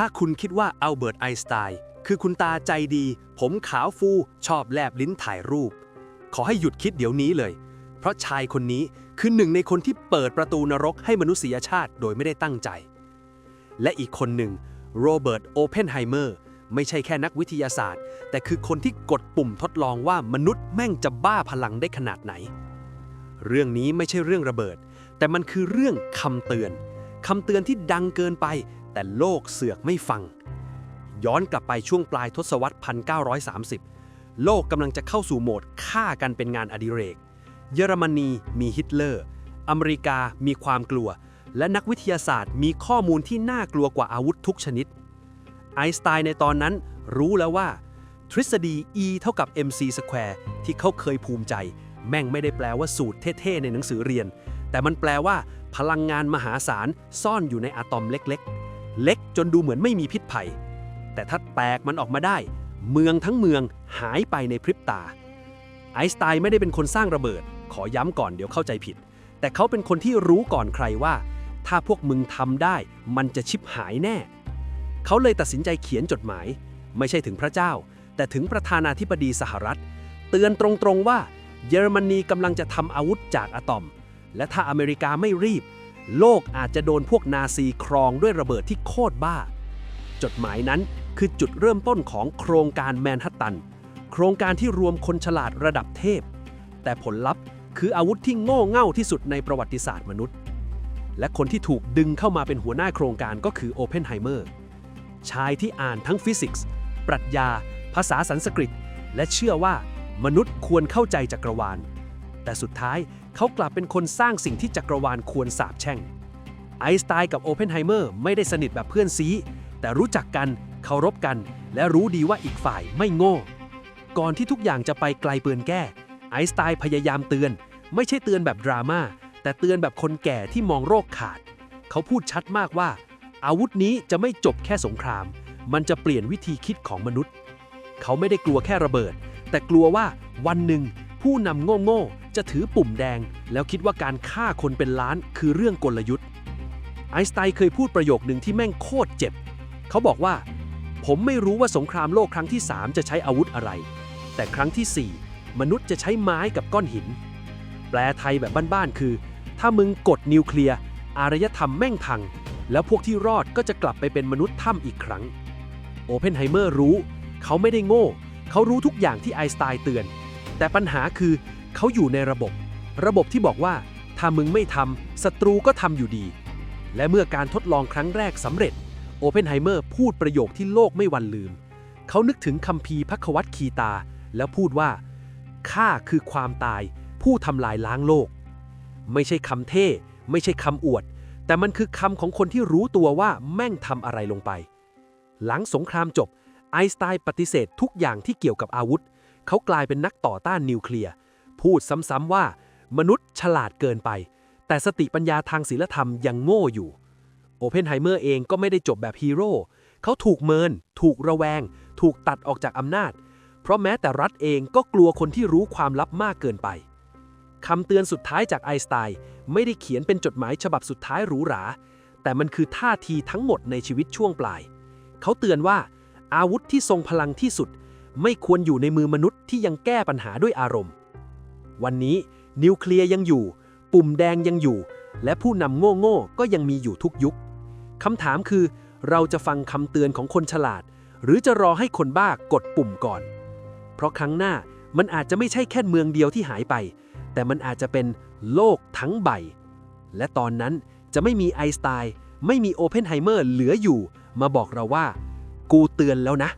ถ้าคุณคิดว่าอัลเบิร์ตไอน์สไตน์คือคุณตาใจดี ผมขาวฟู ชอบแลบลิ้นถ่ายรูป ขอให้หยุดคิดเดี๋ยวนี้เลย เพราะชายคนนี้คือหนึ่งในคนที่เปิดประตูนรกให้มนุษยชาติโดยไม่ได้ตั้งใจ และอีกคนหนึ่งโรเบิร์ตโอเพนไฮเมอร์ไม่ใช่แค่นักวิทยาศาสตร์ แต่คือคนที่กดปุ่มทดลองว่ามนุษย์แม่งจะบ้าพลังได้ขนาดไหน เรื่องนี้ไม่ใช่เรื่องระเบิด แต่มันคือเรื่องคำเตือนคำเตือนที่ดังเกินไป แต่โลกเสือกไม่ฟัง ย้อนกลับไปช่วงปลายทศวรรษ 1930 โลกกำลังจะเข้าสู่โหมดฆ่ากันเป็นงานอดิเรก เยอรมนีมีฮิตเลอร์ อเมริกามีความกลัว และนักวิทยาศาสตร์มีข้อมูลที่น่ากลัวกว่าอาวุธทุกชนิด ไอน์สไตน์ในตอนนั้นรู้แล้วว่า ทฤษฎี E เท่ากับ mc square ที่เขาเคยภูมิใจ แม่งไม่ได้แปลว่าสูตรเท่ๆในหนังสือเรียน แต่มันแปลว่าพลังงานมหาศาลซ่อนอยู่ในอะตอมเล็ก ๆ เล็กจนดูเหมือนไม่มีพิษภัย แต่ถ้าแตกมันออกมาได้ เมืองทั้งเมืองหายไปในพริบตา ไอน์สไตน์ไม่ได้เป็นคนสร้างระเบิด ขอย้ำก่อนเดี๋ยวเข้าใจผิด แต่เขาเป็นคนที่รู้ก่อนใครว่า ถ้าพวกมึงทำได้ มันจะชิบหายแน่ เขาเลยตัดสินใจเขียนจดหมาย ไม่ใช่ถึงพระเจ้า แต่ถึงประธานาธิบดีสหรัฐ เตือนตรงๆว่า เยอรมนีกำลังจะทำอาวุธจากอะตอม และถ้าอเมริกาไม่รีบ โลกอาจจะโดนพวกนาซีครองด้วยระเบิดที่โคตรบ้า จดหมายนั้นคือจุดเริ่มต้นของโครงการแมนฮัตตัน โครงการที่รวมคนฉลาดระดับเทพ แต่ผลลัพธ์คืออาวุธที่โง่เง่าที่สุดในประวัติศาสตร์มนุษย์ และคนที่ถูกดึงเข้ามาเป็นหัวหน้าโครงการก็คือโอเพนไฮเมอร์ ชายที่อ่านทั้งฟิสิกส์ ปรัชญา ภาษาสันสกฤต และเชื่อว่ามนุษย์ควรเข้าใจจักรวาล แต่สุดท้ายเขากลับเป็นคนสร้างสิ่งที่จักรวาลควรสาบแช่ง ไอสไตน์กับโอเพนไฮเมอร์ไม่ได้สนิทแบบเพื่อนซีแต่รู้จักกันเคารพกัน และรู้ดีว่าอีกฝ่ายไม่โง่ ก่อนที่ทุกอย่างจะไปไกลเปืนแก้ ไอสไตน์พยายามเตือน ไม่ใช่เตือนแบบดราม่าแต่เตือนแบบคนแก่ที่มองโรคขาด เขาพูดชัดมากว่า อาวุธนี้จะไม่จบแค่สงคราม มันจะเปลี่ยนวิธีคิดของมนุษย์ เขาไม่ได้กลัวแค่ระเบิด แต่กลัวว่าวันหนึ่ง ผู้นำโง่ๆจะถือปุ่มแดง แล้วคิดว่าการฆ่าคนเป็นล้านคือเรื่องกลยุทธ์ ไอน์สไตน์เคยพูดประโยคหนึ่งที่แม่งโคตรเจ็บ เขาบอกว่า ผมไม่รู้ว่าสงครามโลกครั้งที่ 3 จะใช้อาวุธอะไร แต่ครั้งทีสี่ 4 มนุษย์จะใช้ไม้กับก้อนหิน แปลไทยแบบบ้านๆคือ ถ้ามึงกดนิวเคลียร์อารยธรรมแม่งพัง แล้วพวกที่รอดก็จะกลับไปเป็นมนุษย์ถ้ำอีกครั้งโอเพนไฮเมอร์รู้ เขาไม่ได้โง่ เขารู้ทุกอย่างที่ไอน์สไตน์เตือน แต่ปัญหาคือเขาอยู่ในระบบ ระบบที่บอกว่า ถ้ามึงไม่ทำศัตรูก็ทำอยู่ดี และเมื่อการทดลองครั้งแรกสำเร็จ โอเพนไฮเมอร์พูดประโยคที่โลกไม่วันลืม เขานึกถึงคัมภีร์พักวัตคีตา แล้วพูดว่าข้าคือความตาย ผู้ทำลายล้างโลก ไม่ใช่คำเท่ ไม่ใช่คำอวด แต่มันคือคำของคนที่รู้ตัวว่าแม่งทำอะไรลงไป หลังสงครามจบ ไอน์สไตน์ปฏิเสธทุกอย่างที่เกี่ยวกับอาวุธ เขากลายเป็นนักต่อต้านนิวเคลียร์ พูดซ้ำๆว่า มนุษย์ฉลาดเกินไป แต่สติปัญญาทางศีลธรรมยังโง่อยู่ โอเพนไฮเมอร์เองก็ไม่ได้จบแบบฮีโร่เขาถูกเมิน ถูกระแวง ถูกตัดออกจากอำนาจ เพราะแม้แต่รัฐเองก็กลัวคนที่รู้ความลับมากเกินไปคำเตือนสุดท้ายจากไอน์สไตน์ไม่ได้เขียนเป็นจดหมายฉบับสุดท้ายหรูหรา แต่มันคือท่าทีทั้งหมดในชีวิตช่วงปลาย เขาเตือนว่าอาวุธที่ทรงพลังที่สุด ไม่ควรอยู่ในมือมนุษย์ที่ยังแก้ปัญหาด้วยอารมณ์ วันนี้นิวเคลียร์ยังอยู่ ปุ่มแดงยังอยู่ และผู้นำโง่ๆก็ยังมีอยู่ทุกยุคคำถามคือ เราจะฟังคำเตือนของคนฉลาด หรือจะรอให้คนบ้ากดปุ่มก่อน เพราะครั้งหน้ามันอาจจะไม่ใช่แค่เมืองเดียวที่หายไป แต่มันอาจจะเป็นโลกทั้งใบ และตอนนั้นจะไม่มีไอน์สไตน์ไม่มีโอเพนไฮเมอร์เหลืออยู่ มาบอกเราว่า กูเตือนแล้วนะ